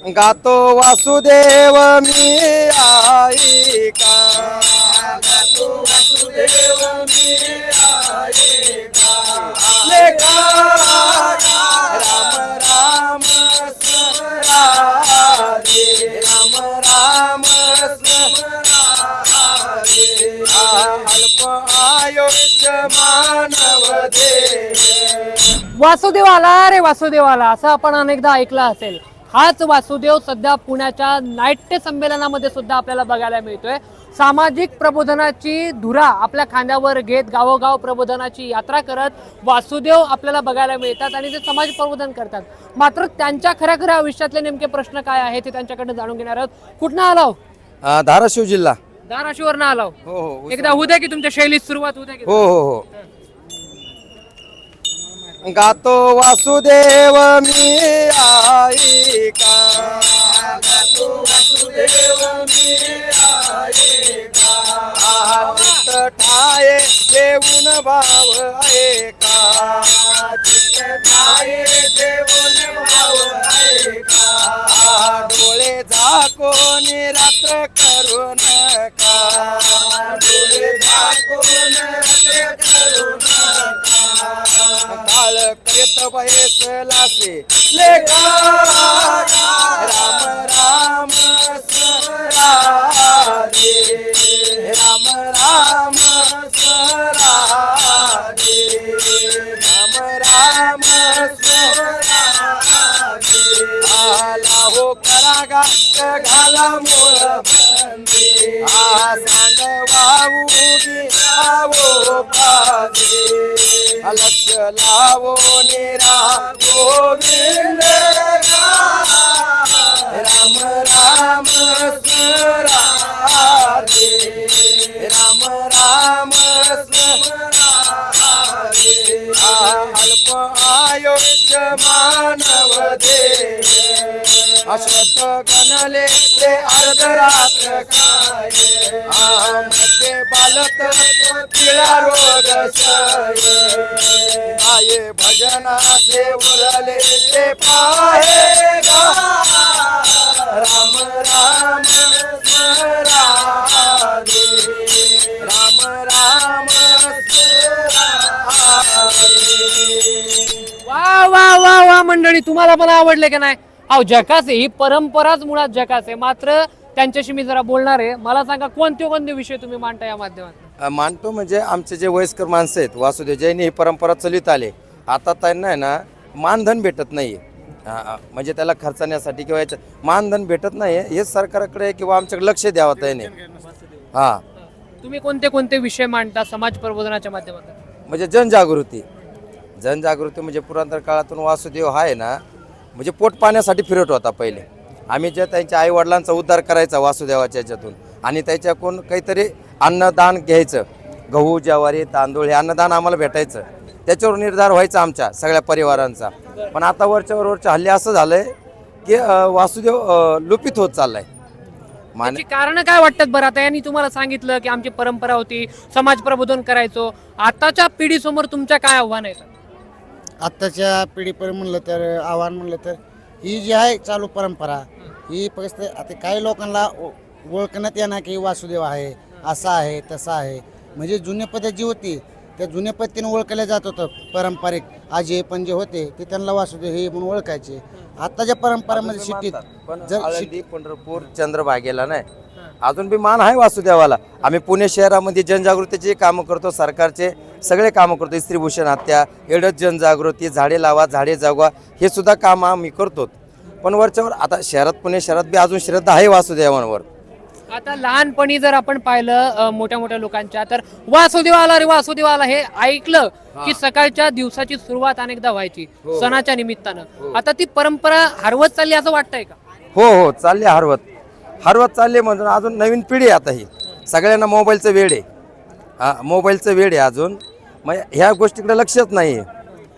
गातो वासुदेव मी आई का? गातो वासुदेव मी आई का? लेखा राम राम राम राम अल्प आयुष्य मानव दे वासुदेव आला रे वासुदेव आला. असं आपण अनेकदा ऐकलं असेल. हाच वासुदेव सध्या पुण्याच्या नाट्य संमेलनामध्ये सुद्धा आपल्याला बघायला मिळतोय. सामाजिक प्रबोधनाची धुरा आपल्या खांद्यावर घेत गावोगाव प्रबोधनाची यात्रा करत वासुदेव आपल्याला बघायला मिळतात आणि ते समाज प्रबोधन करतात. मात्र त्यांच्या खऱ्या खऱ्या आयुष्यातले नेमके प्रश्न काय आहेत ते त्यांच्याकडनं जाणून घेणार आहोत. कुठनं आलाव अं, धाराशिव जिल्हा. धाराशिवरनं आलाव हो. हो एकदा होऊ द्या की तुमच्या शैलीत सुरुवात होऊ द्या की हो हो हो. गातो वासुदेव मी आई का? गातो वासुदेव मी आई का? ठाये देऊन भाव आहे का? चित्त ठाये देऊन भाव आहे का? डोळे झाकोन रात्र करू नका डोळे झाकोन रात्र करू नका काल करीत बयसलासे लेखा राम राम स्मरारे राम राम स्मरारे राम राम स्मरारे आला हो करागा घाला मूळ बंदी। आ सांग वाऊगी आवो पाजे लक्ष लावो निरा गोविंद गा. राम राम स्मरारे राम मानव दे. अशत गणले ते अर्धरात्र काय. आमचे बालक तिळा रोग आये भजनाचे उरले ते पाहे. राम राम राम. वा वा वा मंडळी तुम्हाला पण आवडले का नाही? अहो जकास आहे ही परंपराच मुळात जकास आहे. मात्र त्यांच्याशी मी जरा बोलणार आहे. मला सांगा कोणते कोणते विषय तुम्ही मांडता या माध्यमात मानतो म्हणजे आमचे जे वयस्कर माणसं आहेत वासुदेव जैन ही परंपरा चलित आले. आता त्यांना आहे ना मानधन भेटत नाही म्हणजे त्याला खर्चण्यासाठी किंवा याचं मानधन भेटत नाही हेच सरकारकडे किंवा आमच्याकडे लक्ष द्यावं त्याने हां. तुम्ही कोणते कोणते विषय मांडता समाज प्रबोधनाच्या माध्यमातून? म्हणजे जनजागृती. जनजागृती म्हणजे पुरांतर काळातून वासुदेव हा आहे ना म्हणजे पोट पाण्यासाठी फिरत होता पहिले. आम्ही जे त्यांच्या आईवडिलांचा उद्धार करायचा वासुदेवाच्या याच्यातून आणि त्याच्याकडून काहीतरी अन्नदान घ्यायचं. गहू ज्वारी तांदूळ हे अन्नदान आम्हाला भेटायचं. त्याच्यावर निर्धार व्हायचा आमच्या सगळ्या परिवारांचा. पण आता वरच्यावर वरच्या हल्ली असं झालंय की वासुदेव लुपित होत चाललाय. आहे माने कारण काय वाटतात बरं? आता यांनी तुम्हाला सांगितलं की आमची परंपरा होती समाज प्रबोधन करायचो. आताच्या पिढीसमोर तुमच्या काय आव्हान आहे आत्ताच्या पिढीपर्यंत म्हणलं तर आव्हान म्हणलं तर ही जी आहे चालू परंपरा ही फक्त आता काही लोकांना ओ- ओळखण्यात येणार की वासुदेव आहे असा आहे तसा आहे. म्हणजे जुन्या पद्धत जी होती त्या जुन्या पद्धतीने ओळखलं जात होतं पारंपरिक. आजी पण जे होते ते त्यांना वासुदेव हे म्हणून ओळखायचे. आत्ताच्या परंपरामध्ये सिटीत पण जर पंढरपूर चंद्रभागेला नाही. अजून बी मान आहे वासुदेवाला. आम्ही पुणे शहरामध्ये जनजागृतीचे कामं करतो सरकारचे सगळे कामं करतो. स्त्रीभूषण हत्या एडच जनजागृती झाडे लावा झाडे जगवा हे सुद्धा काम आम्ही करतो पण वरच्यावर आता शहरात पुणे शहरात बी अजून श्रद्धा आहे वासुदेवांवर. आता लहानपणी जर आपण पाहिलं मोठ्या मोठ्या लोकांच्या तर वासुदेव आला रे वासुदेव आला हे ऐकलं की सकाळच्या दिवसाची सुरुवात अनेकदा व्हायची सणाच्या निमित्तानं. आता ती परंपरा हरवत चालली असं वाटतंय का? हो हो चालले हरवत. हरवत चालले म्हणून अजून नवीन पिढी आता ही. सगळ्यांना मोबाईलचं वेळ आहे. हा मोबाईलचं वेळ आहे अजून. मग ह्या गोष्टीकडे लक्षच नाही आहे.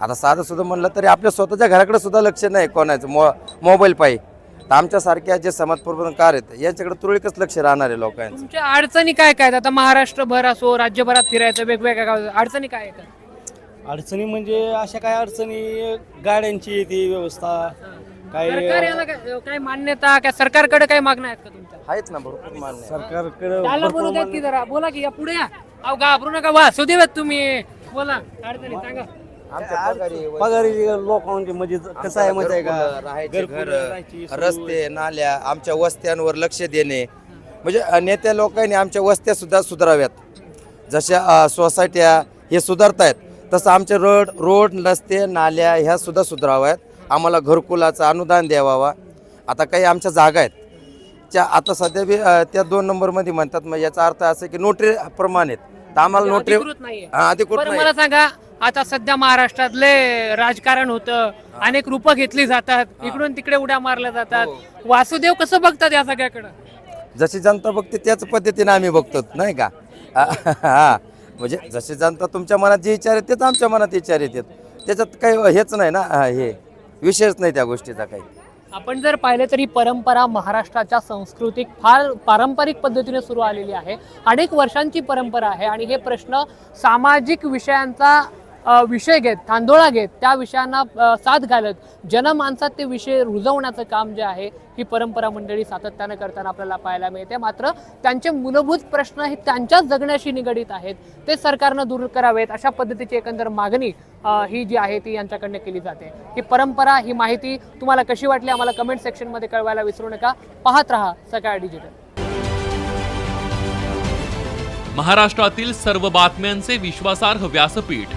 आता साधं सुद्धा म्हणलं तरी आपल्या स्वतःच्या घराकडे सुद्धा लक्ष नाही कोणाचं. मो मोबाईल पायी तर आमच्यासारख्या जे समाजप्रबोधनकार आहेत यांच्याकडे तुरळीकच लक्ष राहणार आहे लोकांचं. तुमच्या अडचणी काय काय आहेत? आता महाराष्ट्रभर असो राज्यभरात फिरायचं वेगवेगळ्या गावात अडचणी काय आहेत? अडचणी म्हणजे अशा काय अडचणी? गाड्यांची ती व्यवस्था सरकार याला काय काय मान्यता काय सरकारकडे काही मागण्या आहेत का तुमच्या? आहेच ना भरपूर मान्य. सरकारकडे त्याला बोलू द्या की जरा बोला की या पुढे या. अहो घाबरू नका वासुदेव आहेत तुम्ही. बोला अडचणी सांगा. आमच्या पगारी पगारी लोकांचे म्हणजे कसं आहे माहिती आहे घरकुलं, का राहायचे घरकुलं, घर सोय. रस्ते नाल्या आमच्या वस्त्यांवर लक्ष देणे. म्हणजे अ, नेत्या लोकांनी आमच्या वस्त्या सुद्धा सुधाराव्यात. जशा अ, सोसायट्या हे सुधारतायत तसं आमचे रोड रोड रस्ते नाल्या ह्या सुद्धा सुधाराव्यात. आम्हाला घरकुलाचं अनुदान द्यावा आता काही आमच्या जागा आहेत. त्या आता सध्या बी त्या दोन नंबरमध्ये म्हणतात मग याचा अर्थ असं की नोटरी प्रमाण आहेत. तर आम्हाला नोटरी अधिकृत नाहीये. हा, अधिकृत बरं नाही मला सांगा आता सध्या महाराष्ट्रातले राजकारण होतं अनेक रूपं घेतली जातात इकडून तिकडे उड्या मारल्या जातात. हो. वासुदेव कसं बघतात या सगळ्याकडं? जशी जनता बघते त्याच पद्धतीने आम्ही बघतो नाही का? हा म्हणजे जशी जनता तुमच्या मनात जे विचार तेच आमच्या मनात विचार येतात त्याच्यात काही हेच नाही ना हा, हे. विषयच नाही त्या गोष्टीचा काही. आपण जर पाहिले तरी परंपरा महाराष्ट्राच्या सांस्कृतिक फार पारंपरिक पद्धतीने सुरू आलेली आहे. अनेक वर्षांची परंपरा आहे आणि हे प्रश्न सामाजिक विषयांचा विषय घेत तांदोळा घेत त्या विषयांना साथ घालत जनमानसात ते विषय रुजवण्याचं काम जे आहे ही परंपरा मंडळी सातत्यानं करताना आपल्याला पाहायला मिळते. मात्र त्यांचे मूलभूत प्रश्न हे त्यांच्याच जगण्याशी निगडीत आहेत ते सरकारनं दूर करावेत. अशा पद्धतीची एकंदर मागणी ही जी आहे ती यांच्याकडनं केली जाते. ही परंपरा ही माहिती तुम्हाला कशी वाटली आम्हाला कमेंट सेक्शनमध्ये कळवायला विसरू नका. पाहत राहा सकाळ डिजिटल. महाराष्ट्रातील सर्व बातम्यांचे विश्वासार्ह व्यासपीठ.